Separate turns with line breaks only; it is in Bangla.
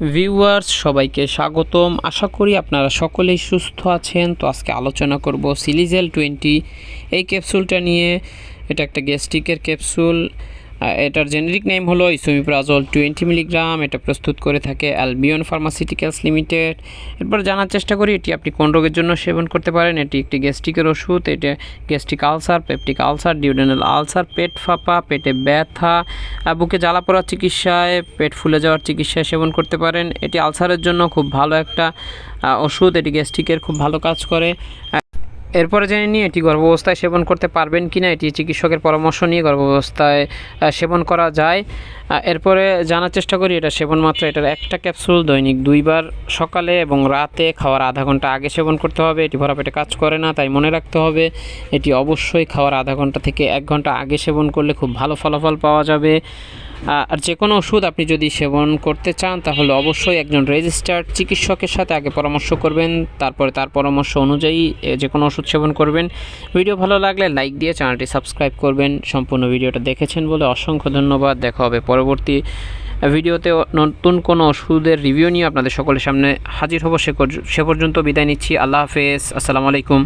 ভিউয়ার্স সবাইকে স্বাগতম। আশা করি আপনারা সকলেই সুস্থ আছেন। তো আজকে আলোচনা করব সিলিজেল টোয়েন্টি এই ক্যাপসুলটা নিয়ে। এটা একটা গ্যাস্ট্রিকের ক্যাপসুল। এটার জেনেরিক নেম হলো ইসোমিপ্রাজল টোয়েন্টি মিলিগ্রাম এটা প্রস্তুত করে থাকে অ্যালবিয়ন ফার্মাসিউটিক্যালস লিমিটেড এরপর জানার চেষ্টা করি, এটি আপনি কোন রোগের জন্য সেবন করতে পারেন। এটি একটি গ্যাস্ট্রিকের ওষুধ, এটা gastric ulcer peptic ulcer duodenal ulcer পেট ফাঁপা, পেটে ব্যথা বুকে জ্বালা পড়ার চিকিৎসায়, পেট ফুলে যাওয়ার চিকিৎসায় সেবন করতে পারেন। এটি আলসারের জন্য খুব ভালো একটা ওষুধ, এটি গ্যাস্ট্রিকের খুব ভালো কাজ করে। এরপরে জেনে নিয়ে এটি গর্ভাবস্থায় সেবন করতে পারবেন কি না এটি চিকিৎসকের পরামর্শ নিয়ে গর্ভাবস্থায় সেবন করা যায়। এরপরে জানার চেষ্টা করি, এটা সেবন মাত্র, এটার একটা ক্যাপসুল, দৈনিক দুইবার সকালে এবং রাতে খাওয়ার আধা ঘণ্টা আগে সেবন করতে হবে। এটি ভরা পেটে কাজ করে না, তাই মনে রাখতে হবে, এটি অবশ্যই খাওয়ার আধা ঘণ্টা থেকে এক ঘণ্টা আগে সেবন করলে খুব ভালো ফলাফল পাওয়া যাবে। আর যে কোনো ওষুধ আপনি যদি সেবন করতে চান, তাহলে অবশ্যই একজন রেজিস্টার্ড চিকিৎসকের সাথে আগে পরামর্শ করবেন। তারপরে তার পরামর্শ অনুযায়ী যে কোনো ওষুধ সেবন করবেন। ভিডিও ভালো লাগলে লাইক দিয়ে চ্যানেলটি সাবস্ক্রাইব করবেন। সম্পূর্ণ ভিডিওটা দেখেছেন বলে অসংখ্য ধন্যবাদ। দেখা হবে পরবর্তী ভিডিওতে নতুন কোনো ওষুধের রিভিউ নিয়ে আপনাদের সকলের সামনে হাজির হব। সে পর্যন্ত বিদায় নিচ্ছি। আল্লাহ হাফেজ। আসসালামু আলাইকুম।